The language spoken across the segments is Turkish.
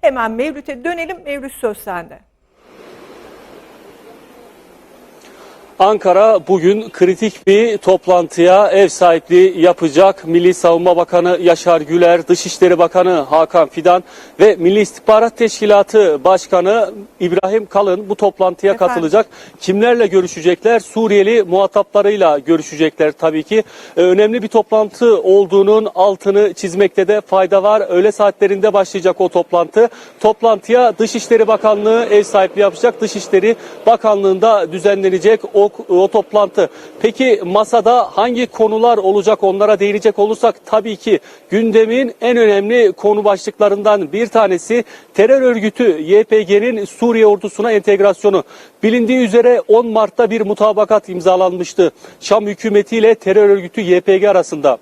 Hemen Mevlüt'e dönelim. Mevlüt söz sende. Ankara bugün kritik bir toplantıya ev sahipliği yapacak. Milli Savunma Bakanı Yaşar Güler, Dışişleri Bakanı Hakan Fidan ve Milli İstihbarat Teşkilatı Başkanı İbrahim Kalın bu toplantıya Efendim? katılacak. Kimlerle görüşecekler? Suriyeli muhataplarıyla görüşecekler tabii ki. Ee, önemli bir toplantı olduğunun altını çizmekte de fayda var. Öğle saatlerinde başlayacak o toplantı. Toplantıya Dışişleri Bakanlığı ev sahipliği yapacak. Dışişleri Bakanlığı'nda düzenlenecek o, o toplantı. Peki masada hangi konular olacak onlara değinecek olursak tabii ki gündemin en önemli konu başlıklarından bir tanesi terör örgütü YPG'nin Suriye ordusuna entegrasyonu. Bilindiği üzere 10 Mart'ta bir mutabakat imzalanmıştı. Şam hükümetiyle terör örgütü YPG arasında.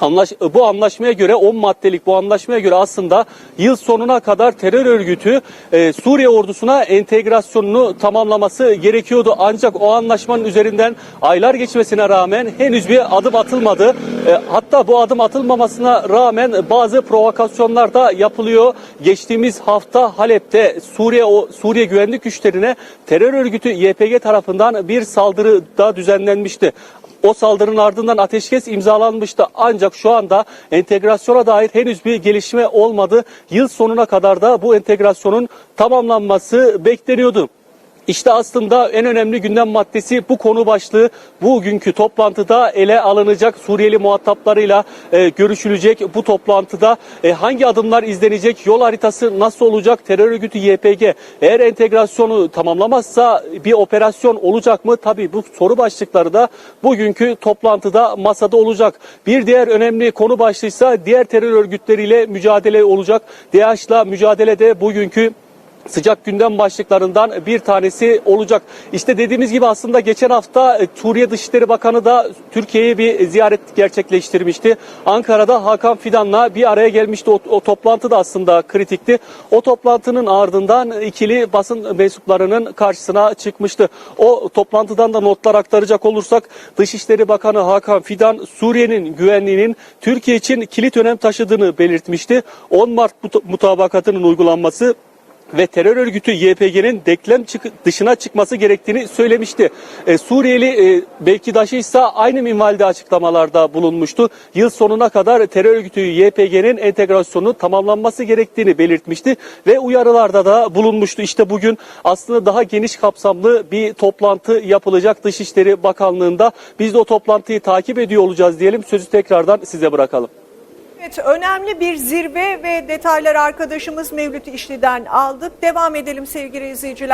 Anlaş, bu anlaşmaya göre 10 maddelik bu anlaşmaya göre aslında yıl sonuna kadar terör örgütü e, Suriye ordusuna entegrasyonunu tamamlaması gerekiyordu. Ancak o anlaşmanın üzerinden aylar geçmesine rağmen henüz bir adım atılmadı. E, hatta bu adım atılmamasına rağmen bazı provokasyonlar da yapılıyor. Geçtiğimiz hafta Halep'te Suriye o Suriye güvenlik güçlerine terör örgütü YPG tarafından bir saldırı da düzenlenmişti. O saldırının ardından ateşkes imzalanmıştı. Ancak şu anda entegrasyona dair henüz bir gelişme olmadı. Yıl sonuna kadar da bu entegrasyonun tamamlanması bekleniyordu. İşte aslında en önemli gündem maddesi bu konu başlığı. Bugünkü toplantıda ele alınacak Suriyeli muhataplarıyla e, görüşülecek. Bu toplantıda e, hangi adımlar izlenecek, yol haritası nasıl olacak, terör örgütü YPG eğer entegrasyonu tamamlamazsa bir operasyon olacak mı? Tabii bu soru başlıkları da bugünkü toplantıda masada olacak. Bir diğer önemli konu başlığıysa diğer terör örgütleriyle mücadele olacak. DAEŞ'la mücadelede bugünkü sıcak gündem başlıklarından bir tanesi olacak. İşte dediğimiz gibi aslında geçen hafta e, Suriye Dışişleri Bakanı da Türkiye'ye bir ziyaret gerçekleştirmişti. Ankara'da Hakan Fidan'la bir araya gelmişti. O, o toplantı da aslında kritikti. O toplantının ardından ikili basın mensuplarının karşısına çıkmıştı. O toplantıdan da notlar aktaracak olursak Dışişleri Bakanı Hakan Fidan Suriye'nin güvenliğinin Türkiye için kilit önem taşıdığını belirtmişti. 10 Mart mut- mutabakatının uygulanması ve terör örgütü YPG'nin denklem dışına çıkması gerektiğini söylemişti. E, Suriyeli e, Bektaşi ise aynı minvalde açıklamalarda bulunmuştu. Yıl sonuna kadar terör örgütü YPG'nin entegrasyonu tamamlanması gerektiğini belirtmişti ve uyarılarda da bulunmuştu. İşte bugün aslında daha geniş kapsamlı bir toplantı yapılacak Dışişleri Bakanlığı'nda. Biz de o toplantıyı takip ediyor olacağız diyelim. Sözü tekrardan size bırakalım. Evet önemli bir zirve ve detaylar arkadaşımız Mevlüt İşli'den aldık. Devam edelim sevgili izleyiciler.